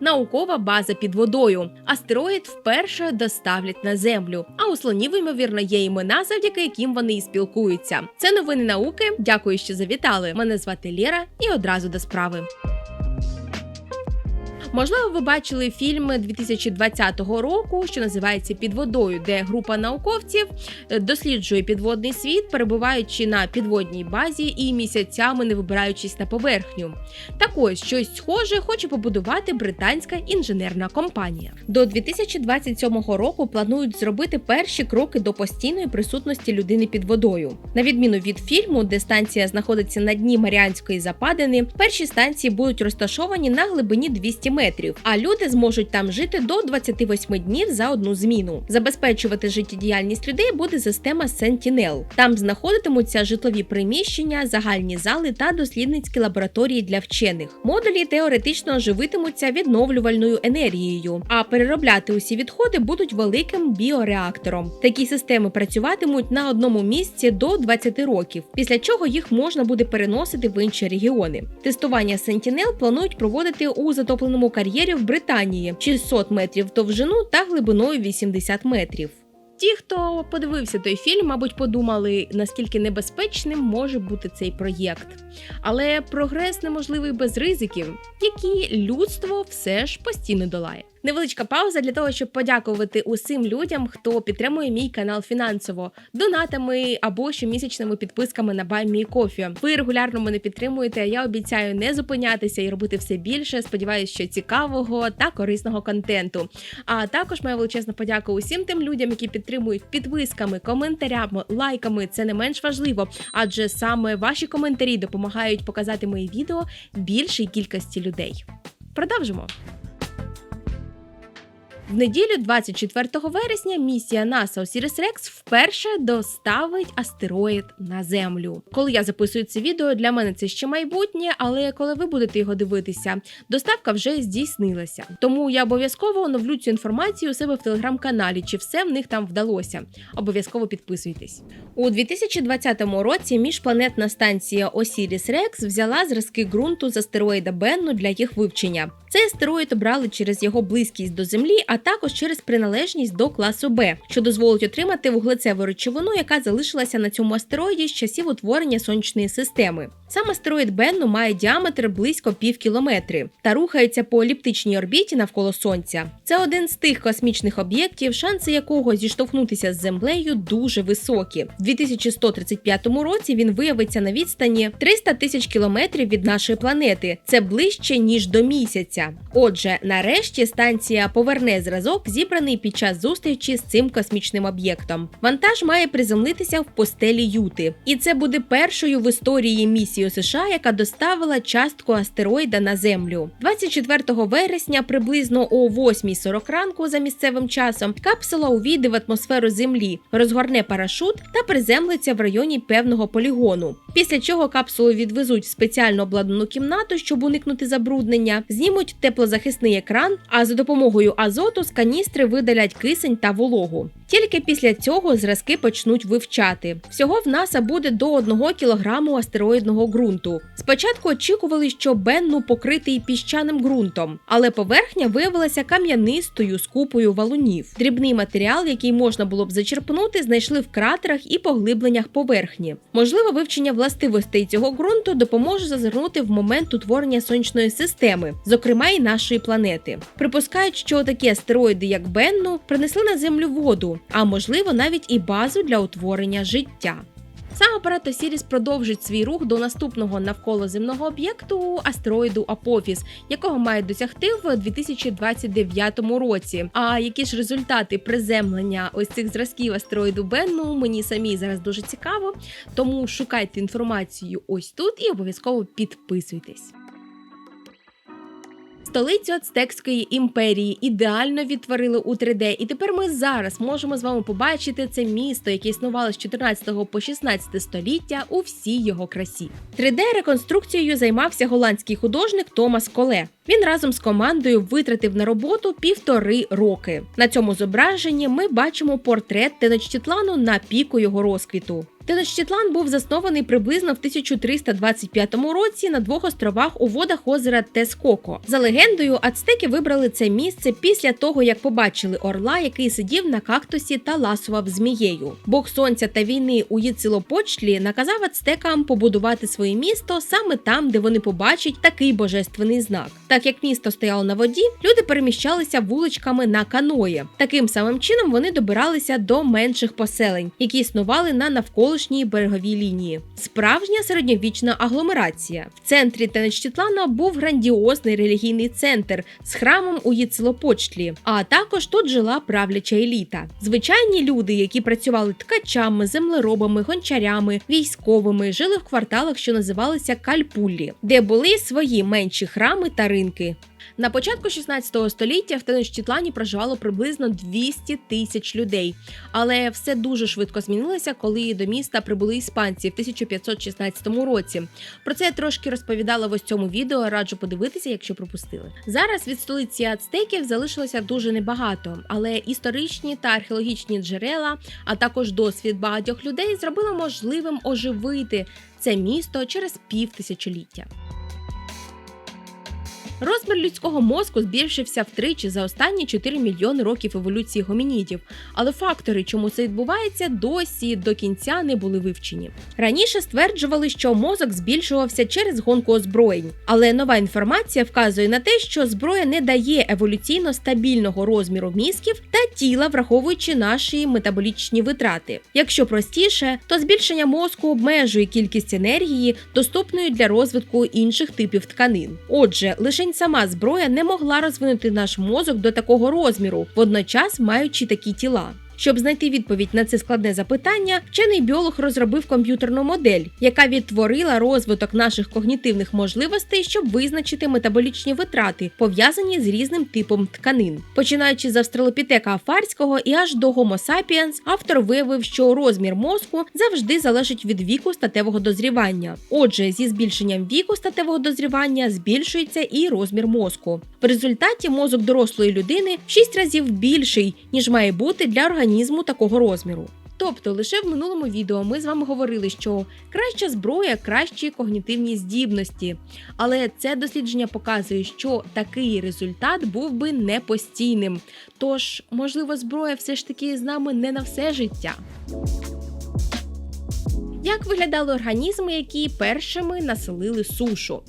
Наукова база під водою. Астероїд вперше доставлять на землю. А у слонів, ймовірно, є імена, завдяки яким вони і спілкуються. Це новини науки. Дякую, що завітали. Мене звати Лєра і одразу до справи. Можливо, ви бачили фільм 2020 року, що називається Під водою, де група науковців е, досліджує підводний світ, перебуваючи на підводній базі і місяцями не вибираючись на поверхню. Так ось щось схоже хоче побудувати британська інженерна компанія. До 2027 року планують зробити перші кроки до постійної присутності людини під водою. На відміну від фільму, де станція знаходиться на дні Маріанської западини, перші станції будуть розташовані на глибині 200 метрів, а люди зможуть там жити до 28 днів за одну зміну. Забезпечувати життєдіяльність людей буде система Sentinel. Там знаходитимуться житлові приміщення, загальні зали та дослідницькі лабораторії для вчених. Модулі теоретично живитимуться відновлювальною енергією, а переробляти усі відходи будуть великим біореактором. Такі системи працюватимуть на одному місці до 20 років, після чого їх можна буде переносити в інші регіони. Тестування Sentinel планують проводити у затопленому кар'єрі в Британії 600 метрів довжину та глибиною 80 метрів. Ті, хто подивився той фільм, мабуть, подумали, наскільки небезпечним може бути цей проєкт. Але прогрес неможливий без ризиків, які людство все ж постійно долає. Невеличка пауза для того, щоб подякувати усім людям, хто підтримує мій канал фінансово, донатами або щомісячними підписками на BuyMeCoffee. Ви регулярно мене підтримуєте. а Я обіцяю не зупинятися і робити все більше. Сподіваюсь, що цікавого та корисного контенту. А також моя величезна подяка усім тим людям, які підтримують підписками, коментарями, лайками. Це не менш важливо, адже саме ваші коментарі допомагають показати мої відео більшій кількості людей. Продовжимо. В неділю, 24 вересня, місія NASA Osiris-Rex вперше доставить астероїд на землю. Коли я записую це відео, для мене це ще майбутнє, але коли ви будете його дивитися, доставка вже здійснилася. Тому я обов'язково оновлю цю інформацію у себе в телеграм-каналі, чи все в них там вдалося. Обов'язково підписуйтесь. У 2020 році міжпланетна станція Osiris-Rex взяла зразки ґрунту з астероїда Бенну для їх вивчення. Цей астероїд обрали через його близькість до Землі, а також через приналежність до класу Б, що дозволить отримати вуглецеву речовину, яка залишилася на цьому астероїді з часів утворення сонячної системи. Сам астероїд Бенну має діаметр близько пів кілометри та рухається по еліптичній орбіті навколо Сонця. Це один з тих космічних об'єктів, шанси якого зіштовхнутися з землею дуже високі. В 2135 році він виявиться на відстані 300 тисяч кілометрів від нашої планети. Це ближче ніж до місяця. Отже, нарешті станція поверне зразок, зібраний під час зустрічі з цим космічним об'єктом. Вантаж має приземлитися в постелі Юти, і це буде першою в історії місії США, яка доставила частку астероїда на землю. 24 вересня, приблизно о 8.40 ранку за місцевим часом, капсула увійде в атмосферу Землі, розгорне парашут та приземлиться в районі певного полігону. Після чого капсулу відвезуть в спеціально обладнану кімнату, щоб уникнути забруднення, знімуть теплозахисний екран, а за допомогою азоту з каністри видалять кисень та вологу. Тільки після цього зразки почнуть вивчати. Всього в НАСА буде до 1 кілограму астероїдного ґрунту. Спочатку очікували, що Бенну покритий піщаним ґрунтом, але поверхня виявилася кам'янистою з купою валунів. Дрібний матеріал, який можна було б зачерпнути, знайшли в кратерах і поглибленнях поверхні. Можливо, вивчення властивостей цього ґрунту допоможе зазирнути в момент утворення сонячної системи, зокрема й нашої планети. Припускають, що такі астероїди, як Бенну, принесли на землю воду, а можливо навіть і базу для утворення життя. Сам апарат Осіріс продовжить свій рух до наступного навколоземного об'єкту астероїду Апофіс, якого має досягти в 2029 році. А які ж результати приземлення ось цих зразків астероїду Бенну мені самі зараз дуже цікаво. Тому шукайте інформацію ось тут і обов'язково підписуйтесь. Столицю Ацтекської імперії ідеально відтворили у 3D, і тепер ми зараз можемо з вами побачити це місто, яке існувало з 14 по 16 століття у всій його красі. 3D-реконструкцією займався голландський художник Томас Коле. Він разом з командою витратив на роботу півтори роки. На цьому зображенні ми бачимо портрет Теночтітлану на піку його розквіту. Теночтітлан був заснований приблизно в 1325 році на двох островах у водах озера Тескоко. За легендою, ацтеки вибрали це місце після того, як побачили орла, який сидів на кактусі та ласував змією. Бог сонця та війни у Їцилопочлі наказав ацтекам побудувати своє місто саме там, де вони побачать такий божественний знак. Так як місто стояло на воді, люди переміщалися вуличками на каної. Таким самим чином вони добиралися до менших поселень, які існували на навколишній береговій лінії. Справжня середньовічна агломерація. В центрі Тенечтітлана був грандіозний релігійний центр з храмом у Їцилопочлі, а також тут жила правляча еліта. Звичайні люди, які працювали ткачами, землеробами, гончарями, військовими, жили в кварталах, що називалися Кальпуллі, де були свої менші храми та ринки. На початку 16 століття в Теночтітлані проживало приблизно 200 тисяч людей, але все дуже швидко змінилося, коли до міста прибули іспанці в 1516 році. Про це я трошки розповідала в ось цьому відео. Раджу подивитися, якщо пропустили. Зараз від столиці ацтеків залишилося дуже небагато, але історичні та археологічні джерела, а також досвід багатьох людей зробили можливим оживити це місто через півтисячоліття. Розмір людського мозку збільшився втричі за останні 4 мільйони років еволюції гомінідів, але фактори, чому це відбувається, досі до кінця не були вивчені. Раніше стверджували, що мозок збільшувався через гонку озброєнь, але нова інформація вказує на те, що зброя не дає еволюційно стабільного розміру мізків та тіла, враховуючи наші метаболічні витрати. Якщо простіше, то збільшення мозку обмежує кількість енергії, доступної для розвитку інших типів тканин. Отже, лише сама зброя не могла розвинути наш мозок до такого розміру, водночас маючи такі тіла. Щоб знайти відповідь на це складне запитання, вчений біолог розробив комп'ютерну модель, яка відтворила розвиток наших когнітивних можливостей, щоб визначити метаболічні витрати, пов'язані з різним типом тканин. Починаючи з австралопітека афарського і аж до Homo sapiens, автор виявив, що розмір мозку завжди залежить від віку статевого дозрівання. Отже, зі збільшенням віку статевого дозрівання збільшується і розмір мозку. В результаті мозок дорослої людини в 6 разів більший, ніж має бути для організму організму такого розміру. Тобто, лише в минулому відео ми з вами говорили, що краща зброя, кращі когнітивні здібності. Але це дослідження показує, що такий результат був би не постійним. Тож, можливо, зброя все ж таки з нами не на все життя. Як виглядали організми, які першими населили сушу?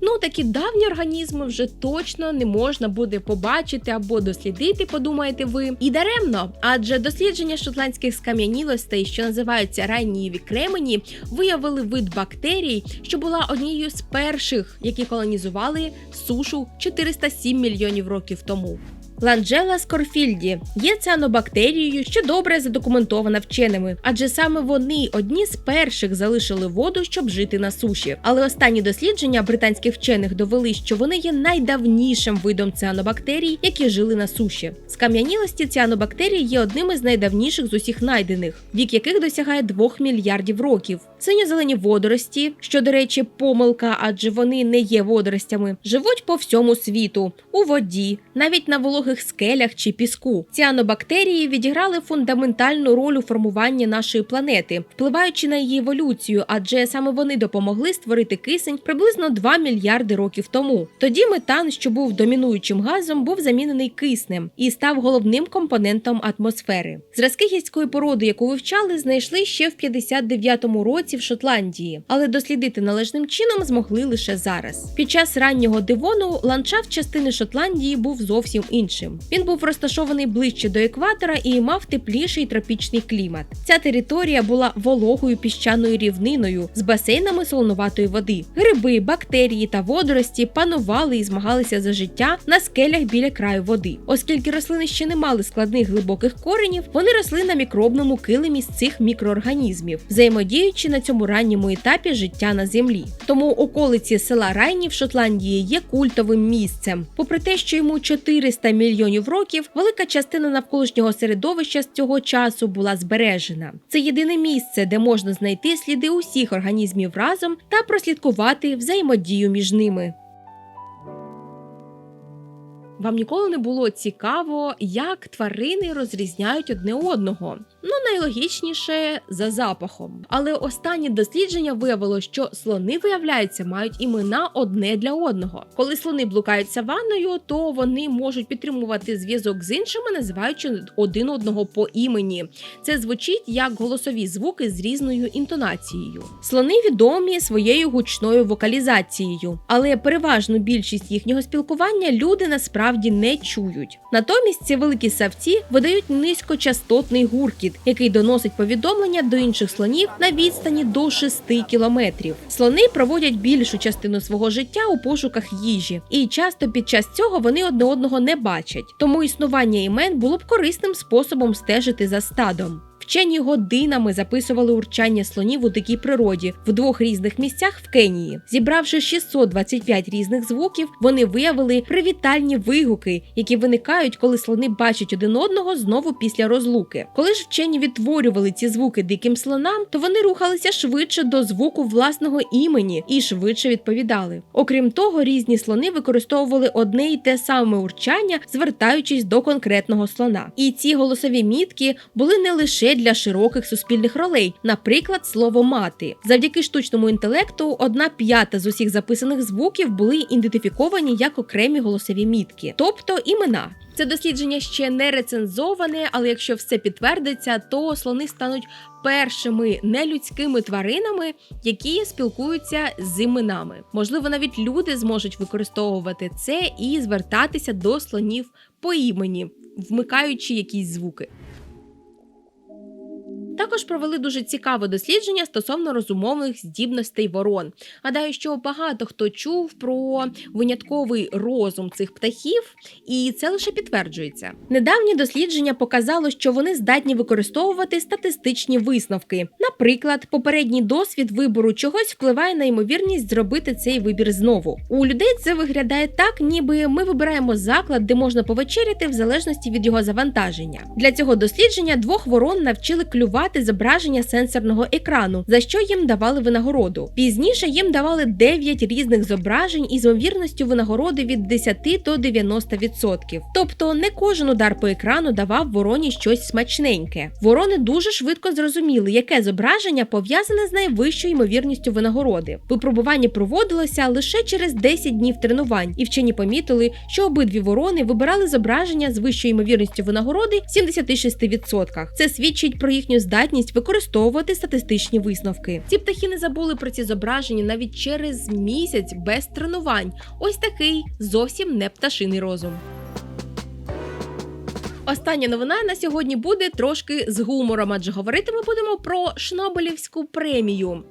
Ну, такі давні організми вже точно не можна буде побачити або дослідити, подумаєте ви. І даремно, адже дослідження шотландських скам'янілостей, що називаються ранньові кремені, виявили вид бактерій, що була однією з перших, які колонізували сушу 407 мільйонів років тому. Ланджела скорфільді є цианобактерією, що добре задокументована вченими, адже саме вони одні з перших залишили воду, щоб жити на суші. Але останні дослідження британських вчених довели, що вони є найдавнішим видом цианобактерій, які жили на суші. Скам'янілості ціанобактерій є одним із найдавніших з усіх найдених, вік яких досягає 2 мільярдів років. Синьо-зелені водорості, що, до речі, помилка, адже вони не є водоростями, живуть по всьому світу, у воді, навіть на вологих скелях чи піску. Ціанобактерії відіграли фундаментальну роль у формуванні нашої планети, впливаючи на її еволюцію, адже саме вони допомогли створити кисень приблизно 2 мільярди років тому. Тоді метан, що був домінуючим газом, був замінений киснем і став головним компонентом атмосфери. Зразки гірської породи, яку вивчали, знайшли ще в 59-му році в Шотландії, але дослідити належним чином змогли лише зараз. Під час раннього дивону ландшафт частини Шотландії був зовсім іншим. Він був розташований ближче до екватора і мав тепліший тропічний клімат. Ця територія була вологою піщаною рівниною з басейнами солонуватої води. Гриби, бактерії та водорості панували і змагалися за життя на скелях біля краю води. Оскільки рослини ще не мали складних глибоких коренів, вони росли на мікробному килимі з цих мікроорганізмів, взаємодіючи на цьому ранньому етапі життя на землі. Тому околиці села Райні в Шотландії є культовим місцем. Попри те, що йому 400 мільйонів років, велика частина навколишнього середовища з цього часу була збережена. Це єдине місце, де можна знайти сліди усіх організмів разом та прослідкувати взаємодію між ними. Вам ніколи не було цікаво, як тварини розрізняють одне одного. Ну, найлогічніше за запахом. Але останнє дослідження виявило, що слони, виявляється, мають імена одне для одного. Коли слони блукають саванною, то вони можуть підтримувати зв'язок з іншими, називаючи один одного по імені. Це звучить як голосові звуки з різною інтонацією. Слони відомі своєю гучною вокалізацією, але переважну більшість їхнього спілкування люди насправді не чують. Натомість ці великі савці видають низькочастотний гуркіт, який доносить повідомлення до інших слонів на відстані до 6 кілометрів. Слони проводять більшу частину свого життя у пошуках їжі, і часто під час цього вони одне одного не бачать. Тому існування імен було б корисним способом стежити за стадом. Вчені годинами записували урчання слонів у дикій природі в двох різних місцях в Кенії. Зібравши 625 різних звуків, вони виявили привітальні вигуки, які виникають, коли слони бачать один одного знову після розлуки. Коли ж вчені відтворювали ці звуки диким слонам, то вони рухалися швидше до звуку власного імені і швидше відповідали. Окрім того, різні слони використовували одне і те саме урчання, звертаючись до конкретного слона. І ці голосові мітки були не лише для широких суспільних ролей, наприклад, слово мати. Завдяки штучному інтелекту, одна п'ята з усіх записаних звуків були ідентифіковані як окремі голосові мітки, тобто імена. Це дослідження ще не рецензоване, але якщо все підтвердиться, то слони стануть першими нелюдськими тваринами, які спілкуються з іменами. Можливо, навіть люди зможуть використовувати це і звертатися до слонів по імені, вмикаючи якісь звуки. Також провели дуже цікаве дослідження стосовно розумовних здібностей ворон. Гадаю, що багато хто чув про винятковий розум цих птахів, і це лише підтверджується. Недавнє дослідження показало, що вони здатні використовувати статистичні висновки. Наприклад, попередній досвід вибору чогось впливає на ймовірність зробити цей вибір знову. У людей це виглядає так, ніби ми вибираємо заклад, де можна повечеряти в залежності від його завантаження. Для цього дослідження двох ворон навчили клювати зображення сенсорного екрану, за що їм давали винагороду. Пізніше їм давали 9 різних зображень із ймовірністю винагороди від 10 до 90%. Тобто не кожен удар по екрану давав вороні щось смачненьке. Ворони дуже швидко зрозуміли, яке зображення пов'язане з найвищою ймовірністю винагороди. Випробування проводилося лише через 10 днів тренувань, і вчені помітили, що обидві ворони вибирали зображення з вищою ймовірністю винагороди в 76%. Це свідчить про їхню здатність використовувати статистичні висновки. Ці птахи не забули про ці зображення навіть через місяць без тренувань. Ось такий зовсім не пташиний розум. Остання новина на сьогодні буде трошки з гумором, адже говорити ми будемо про Шнобелівську премію.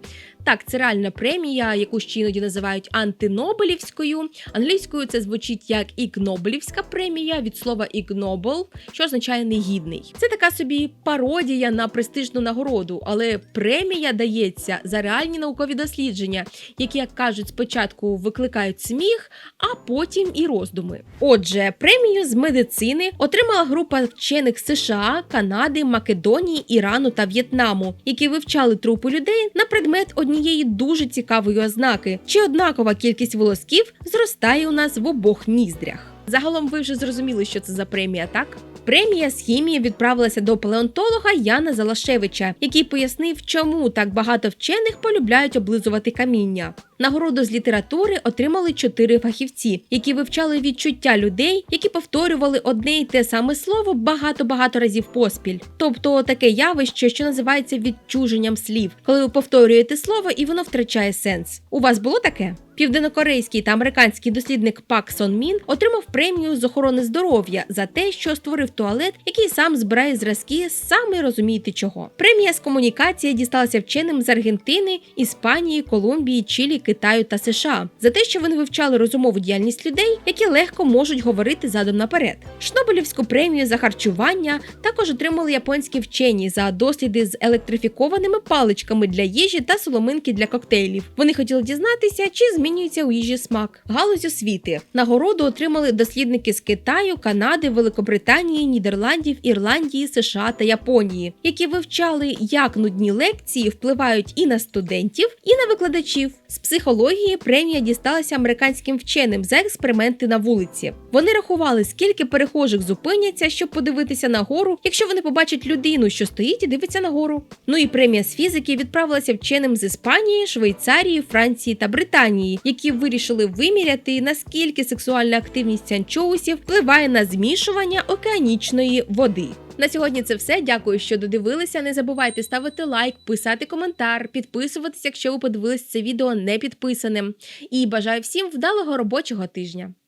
Так, це реальна премія, яку ще іноді називають антинобелівською. Англійською це звучить як ікнобелівська премія від слова ігнобл, що означає негідний. Це така собі пародія на престижну нагороду, але премія дається за реальні наукові дослідження, які, як кажуть, спочатку викликають сміх, а потім і роздуми. Отже, премію з медицини отримала група вчених США, Канади, Македонії, Ірану та В'єтнаму, які вивчали трупи людей на предмет однієї дуже цікавої ознаки, чи однакова кількість волосків зростає у нас в обох ніздрях. Загалом ви вже зрозуміли, що це за премія, так? Премія з хімії відправилася до палеонтолога Яна Залашевича, який пояснив, чому так багато вчених полюбляють облизувати каміння. Нагороду з літератури отримали чотири фахівці, які вивчали відчуття людей, які повторювали одне й те саме слово багато-багато разів поспіль. Тобто таке явище, що називається відчуженням слів, коли ви повторюєте слово і воно втрачає сенс. У вас було таке? Південнокорейський та американський дослідник Пак Сон Мін отримав премію з охорони здоров'я за те, що створив туалет, який сам збирає зразки, саме розумієте чого. Премія з комунікації дісталася вченим з Аргентини, Іспанії, Колумбії, Чилі, Китаю та США за те, що вони вивчали розумову діяльність людей, які легко можуть говорити задом наперед. Шнобелівську премію за харчування також отримали японські вчені за досліди з електрифікованими паличками для їжі та соломинки для коктейлів. Вони хотіли дізнатися, чи змінюється змінюється у їжі смак. Галузь освіти нагороду отримали дослідники з Китаю, Канади, Великобританії, Нідерландів, Ірландії, США та Японії, які вивчали, як нудні лекції впливають і на студентів, і на викладачів. З психології премія дісталася американським вченим за експерименти на вулиці. Вони рахували, скільки перехожих зупиняться, щоб подивитися на гору, якщо вони побачать людину, що стоїть і дивиться на гору. Ну і премія з фізики відправилася вченим з Іспанії, Швейцарії, Франції та Британії, які вирішили виміряти, наскільки сексуальна активність анчоусів впливає на змішування океанічної води. На сьогодні це все. Дякую, що додивилися. Не забувайте ставити лайк, писати коментар, підписуватися, якщо ви подивилися це відео не підписаним. І бажаю всім вдалого робочого тижня.